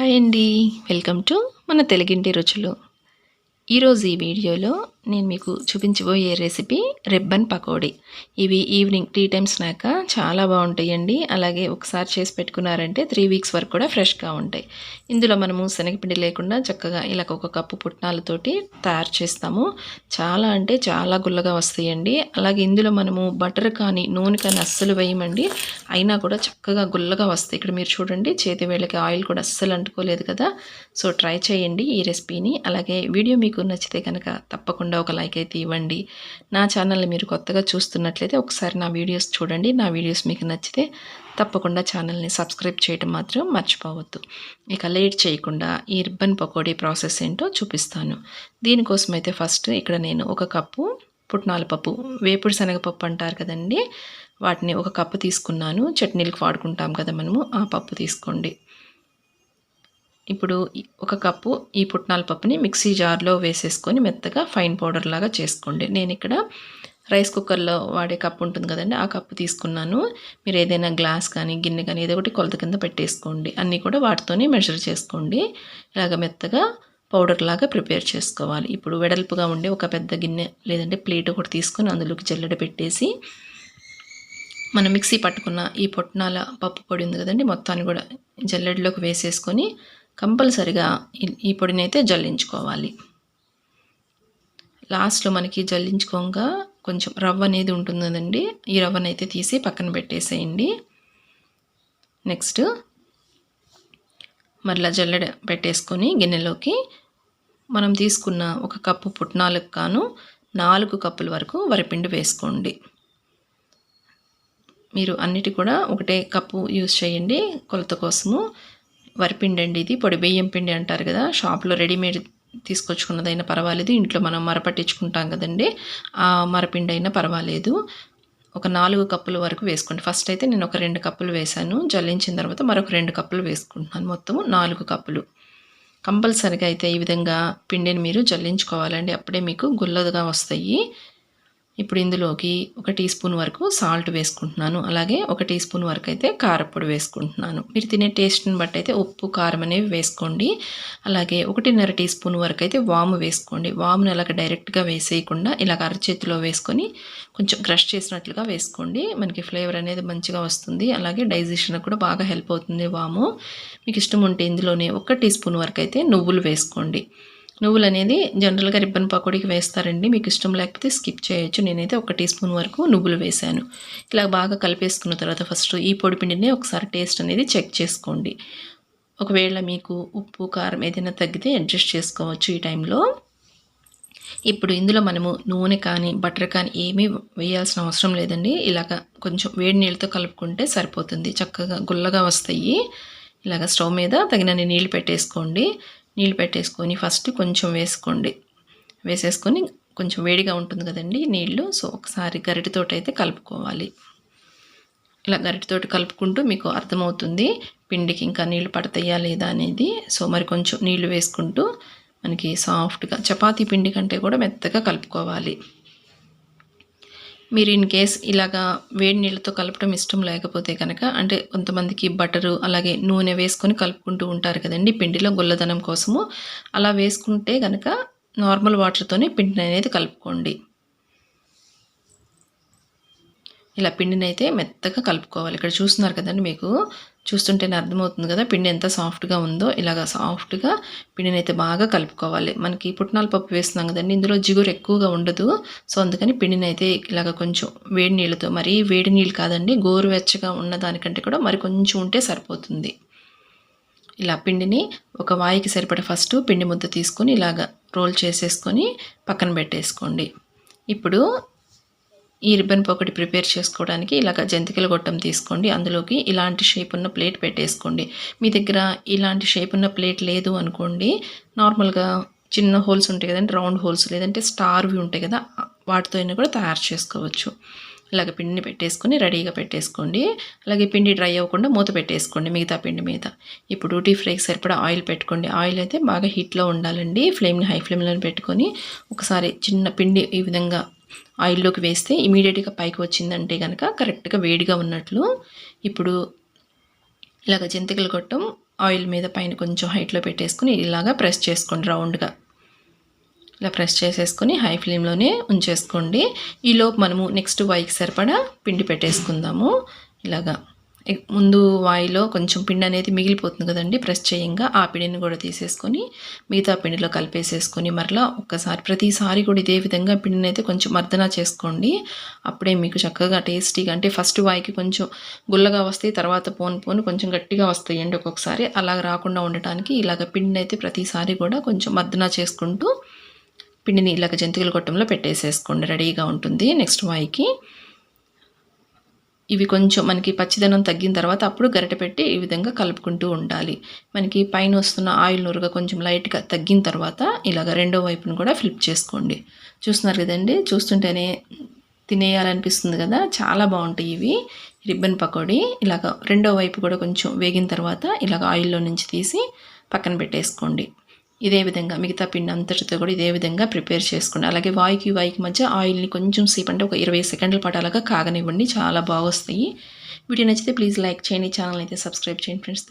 Hi అండి. Welcome to మన తెలుగింటి రుచులు. ఈరోజు ఈ వీడియోలో నేను మీకు చూపించబోయే రెసిపీ రిబ్బన్ పకోడీ. ఇవి ఈవినింగ్ టీ టైమ్ స్నాక్ చాలా బాగుంటాయండి. అలాగే ఒకసారి చేసి పెట్టుకున్నారంటే త్రీ వీక్స్ వరకు కూడా ఫ్రెష్గా ఉంటాయి. ఇందులో మనము శనగపిండి లేకుండా చక్కగా ఇలా ఒక కప్పు పుట్నాలతోటి తయారు చేస్తాము. చాలా అంటే చాలా గుల్లగా వస్తాయండి. అలాగే ఇందులో మనము బటర్ కానీ నూనె కానీ అస్సలు వేయమండి. అయినా కూడా చక్కగా గుల్లగా వస్తాయి. ఇక్కడ మీరు చూడండి చేతి వేళ్ళకి ఆయిల్ కూడా అస్సలు అంటుకోలేదు కదా. సో ట్రై చేయండి ఈ రెసిపీని అలాగే వీడియో మీకు నచ్చితే కనుక తప్పకుండా ఒక లైక్ అయితే ఇవ్వండి. నా ఛానల్ని మీరు కొత్తగా చూస్తున్నట్లయితే ఒకసారి నా వీడియోస్ చూడండి. నా వీడియోస్ మీకు నచ్చితే తప్పకుండా ఛానల్ని సబ్స్క్రైబ్ చేయడం మాత్రం మర్చిపోవద్దు. ఇక లేట్ చేయకుండా ఈ రిబ్బన్ పకోడీ ప్రాసెస్ ఏంటో చూపిస్తాను. దీనికోసం అయితే ఫస్ట్ ఇక్కడ నేను ఒక కప్పు పుట్నాల పప్పు వేపుడు శనగపప్పు అంటారు కదండి. వాటిని ఒక కప్పు తీసుకున్నాను. చట్నీలకు వాడుకుంటాం కదా మనము. ఆ పప్పు తీసుకోండి. ఇప్పుడు ఒక కప్పు ఈ పుట్నాల పప్పుని మిక్సీ జార్లో వేసేసుకొని మెత్తగా ఫైన్ పౌడర్ లాగా చేసుకోండి. నేను ఇక్కడ రైస్ కుక్కర్లో వాడే కప్పు ఉంటుంది కదండి ఆ కప్పు తీసుకున్నాను. మీరు ఏదైనా గ్లాస్ కానీ గిన్నె కానీ ఏదో ఒకటి కొలత కింద పెట్టేసుకోండి. అన్నీ కూడా వాటితోనే మెజర్ చేసుకోండి. ఇలాగ మెత్తగా పౌడర్ లాగా ప్రిపేర్ చేసుకోవాలి. ఇప్పుడు వెడల్పుగా ఉండే ఒక పెద్ద గిన్నె లేదంటే ప్లేట్ ఒకటి తీసుకొని అందులోకి జల్లెడ పెట్టేసి మనం మిక్సీ పట్టుకున్న ఈ పొట్నాల పప్పు పొడి ఉంది కదండి మొత్తాన్ని కూడా జల్లెడలోకి వేసేసుకొని కంపల్సరిగా ఈ పొడిని అయితే జల్లించుకోవాలి. లాస్ట్లో మనకి జల్లించుకోగా కొంచెం రవ్వ అనేది ఉంటుంది కదండి ఈ రవ్వను అయితే తీసి పక్కన పెట్టేసేయండి. నెక్స్ట్ మరలా జల్లెడ పెట్టేసుకొని గిన్నెలోకి మనం తీసుకున్న ఒక కప్పు పుట్నాలకు కాను నాలుగు కప్పుల వరకు వరిపిండి వేసుకోండి. మీరు అన్నిటి కూడా ఒకటే కప్పు యూస్ చేయండి కొలత కోసము. వరిపిండి అండి ఇది పొడి బియ్యం పిండి అంటారు కదా షాప్లో రెడీమేడ్ తీసుకొచ్చుకున్నదైనా పర్వాలేదు. ఇంట్లో మనం మరపట్టించుకుంటాం కదండి ఆ మరపిండి అయినా పర్వాలేదు. ఒక నాలుగు కప్పుల వరకు వేసుకోండి. ఫస్ట్ అయితే నేను ఒక రెండు కప్పులు వేశాను. జల్లించిన తర్వాత మరొక రెండు కప్పులు వేసుకుంటున్నాను. మొత్తము నాలుగు కప్పులు. కంపల్సరిగా అయితే ఈ విధంగా పిండిని మీరు జల్లించుకోవాలండి. అప్పుడే మీకు గుల్లదుగా వస్తాయి. ఇప్పుడు ఇందులోకి ఒక టీ స్పూన్ వరకు సాల్ట్ వేసుకుంటున్నాను. అలాగే ఒక టీ స్పూన్ వరకు అయితే కారపొడి వేసుకుంటున్నాను. మీరు తినే టేస్ట్ని బట్టి అయితే ఉప్పు కారం అనేవి వేసుకోండి. అలాగే ఒకటిన్నర టీ స్పూన్ వరకు అయితే వాము వేసుకోండి. వామును అలాగ డైరెక్ట్గా వేసేయకుండా ఇలాగ అరచేతిలో వేసుకొని కొంచెం క్రష్ చేసినట్లుగా వేసుకోండి. మనకి ఫ్లేవర్ అనేది మంచిగా వస్తుంది. అలాగే డైజెషన్ కూడా బాగా హెల్ప్ అవుతుంది వాము. మీకు ఇష్టం ఉంటే ఇందులోనే ఒక టీ స్పూన్ వరకు అయితే నువ్వులు వేసుకోండి. నువ్వులు అనేది జనరల్గా రిబ్బన్ పకోడీకి వేస్తారండి. మీకు ఇష్టం లేకపోతే స్కిప్ చేయొచ్చు. నేనైతే ఒక టీ స్పూన్ వరకు నువ్వులు వేశాను. ఇలా బాగా కలిపేసుకున్న తర్వాత ఫస్ట్ ఈ పొడి పిండిని ఒకసారి టేస్ట్ అనేది చెక్ చేసుకోండి. ఒకవేళ మీకు ఉప్పు కారం ఏదైనా తగ్గితే అడ్జస్ట్ చేసుకోవచ్చు ఈ టైంలో. ఇప్పుడు ఇందులో మనము నూనె కానీ బటర్ కానీ ఏమీ వేయాల్సిన అవసరం లేదండి. ఇలాగ కొంచెం వేడి నీళ్ళతో కలుపుకుంటే సరిపోతుంది. చక్కగా గుల్లగా వస్తాయి. ఇలాగ స్టవ్ మీద తగినన్ని నీళ్ళు పెట్టేసుకోండి. నీళ్ళు పెట్టేసుకొని ఫస్ట్ కొంచెం వేసుకోండి. వేసేసుకొని కొంచెం వేడిగా ఉంటుంది కదండి నీళ్ళు. సో ఒకసారి గరిటితోటి అయితే కలుపుకోవాలి. ఇలా గరిటితోటి కలుపుకుంటూ మీకు అర్థమవుతుంది పిండికి ఇంకా నీళ్ళు పడతాయా లేదా అనేది. సో మరి కొంచెం నీళ్ళు వేసుకుంటూ మనకి సాఫ్ట్గా చపాతీ పిండి కంటే కూడా మెత్తగా కలుపుకోవాలి. మీరు ఇన్ కేస్ ఇలాగా వేడి నీళ్ళతో కలపడం ఇష్టం లేకపోతే కనుక అంటే కొంతమందికి బటరు అలాగే నూనె వేసుకొని కలుపుకుంటూ ఉంటారు కదండి పిండిలో గుల్లదనం కోసము. అలా వేసుకుంటే కనుక నార్మల్ వాటర్తోనే పిండిని అనేది కలుపుకోండి. ఇలా పిండిని అయితే మెత్తగా కలుపుకోవాలి. ఇక్కడ చూస్తున్నారు కదండి మీకు? చూస్తుంటేనే అర్థమవుతుంది కదా పిండి ఎంత సాఫ్ట్గా ఉందో. ఇలాగ సాఫ్ట్గా పిండిని అయితే బాగా కలుపుకోవాలి. మనకి పుట్నాల పప్పు వేస్తున్నాం కదండి ఇందులో జిగురు ఎక్కువగా ఉండదు. సో అందుకని పిండిని అయితే ఇలాగ కొంచెం వేడి నీళ్ళతో మరీ వేడి నీళ్ళు కాదండి గోరువెచ్చగా ఉన్న దానికంటే కూడా మరి కొంచెం ఉంటే సరిపోతుంది. ఇలా పిండిని ఒక వాయికి సరిపడ ఫస్ట్ పిండి ముద్ద తీసుకొని ఇలాగ రోల్ చేసేసుకొని పక్కన పెట్టేసుకోండి. ఇప్పుడు ఈ రిబ్బన్ పొకటి ప్రిపేర్ చేసుకోవడానికి ఇలాగ జంతికల గొట్టం తీసుకోండి. అందులోకి ఇలాంటి షేప్ ఉన్న ప్లేట్ పెట్టేసుకోండి. మీ దగ్గర ఇలాంటి షేప్ ఉన్న ప్లేట్ లేదు అనుకోండి నార్మల్గా చిన్న హోల్స్ ఉంటాయి కదండి రౌండ్ హోల్స్ లేదంటే స్టార్వి ఉంటాయి కదా వాటితో అయినా కూడా తయారు చేసుకోవచ్చు. ఇలాగ పిండిని పెట్టేసుకొని రెడీగా పెట్టేసుకోండి. అలాగే పిండి డ్రై అవ్వకుండా మూత పెట్టేసుకోండి మిగతా పిండి మీద. ఇప్పుడు డ్యూటీ ఫ్రైకి సరిపడా ఆయిల్ పెట్టుకోండి. ఆయిల్ అయితే బాగా హీట్లో ఉండాలండి. ఫ్లేమ్ని హై ఫ్లేమ్లో పెట్టుకొని ఒకసారి చిన్న పిండి ఈ విధంగా ఆయిల్లోకి వేస్తే ఇమీడియట్గా పైకి వచ్చిందంటే కనుక కరెక్ట్గా వేడిగా ఉన్నట్లు ఇప్పుడు ఇలాగ జంతికలు కొట్టం ఆయిల్ మీద పైన కొంచెం హైట్లో పెట్టేసుకుని ఇలాగా ప్రెస్ చేసుకోండి రౌండ్గా. ఇలా ప్రెస్ చేసేసుకొని హై ఫ్లేమ్లోనే ఉంచేసుకోండి. ఈలోపు మనము నెక్స్ట్ వైకి సరిపడా పిండి పెట్టేసుకుందాము. ఇలాగా. ముందు వాయిలో కొంచెం పిండి అనేది మిగిలిపోతుంది కదండి ప్రెస్ చేయంగా ఆ పిండిని కూడా తీసేసుకొని మిగతా పిండిలో కలిపేసేసుకొని మరలా ఒక్కసారి ప్రతిసారి కూడా ఇదే విధంగా పిండిని అయితే కొంచెం మర్దన చేసుకోండి. అప్పుడే మీకు చక్కగా టేస్టీగా అంటే ఫస్ట్ వాయికి కొంచెం గుల్లగా వస్తాయి తర్వాత పోను పోను కొంచెం గట్టిగా వస్తాయండి ఒక్కొక్కసారి. అలా రాకుండా ఉండటానికి ఇలాగ పిండిని అయితే ప్రతిసారి కూడా కొంచెం మర్దన చేసుకుంటూ పిండిని ఇలాగ జంతికల గొట్టంలో పెట్టేసేసుకోండి. రెడీగా ఉంటుంది నెక్స్ట్ వాయికి. ఇవి కొంచెం మనకి పచ్చిదనం తగ్గిన తర్వాత అప్పుడు గరిట పెట్టి ఈ విధంగా కలుపుకుంటూ ఉండాలి. మనకి పైన వస్తున్న ఆయిల్ నురుగ కొంచెం లైట్గా తగ్గిన తర్వాత ఇలాగ రెండో వైపును కూడా ఫ్లిప్ చేసుకోండి. చూస్తున్నారు కదండి? చూస్తుంటేనే తినేయాలనిపిస్తుంది కదా? చాలా బాగుంటాయి ఇవి. రిబ్బన్ పకోడీ ఇలాగ రెండో వైపు కూడా కొంచెం వేగిన తర్వాత ఇలాగ ఆయిల్లో నుంచి తీసి పక్కన పెట్టేసుకోండి. ఇదే విధంగా మిగతా పిండి అంతటితో కూడా ఇదే విధంగా ప్రిపేర్ చేసుకోండి అలాగే వాయికి వాయికి మధ్య ఆయిల్ని కొంచెం సేపు అంటే ఒక ఇరవై సెకండ్ల పాటు అలాగా కాగనివ్వండి. చాలా బాగా వస్తాయి వీడియో నచ్చితే ప్లీజ్ లైక్ చేయండి. ఛానల్ అయితే సబ్స్క్రైబ్ చేయండి ఫ్రెండ్స్.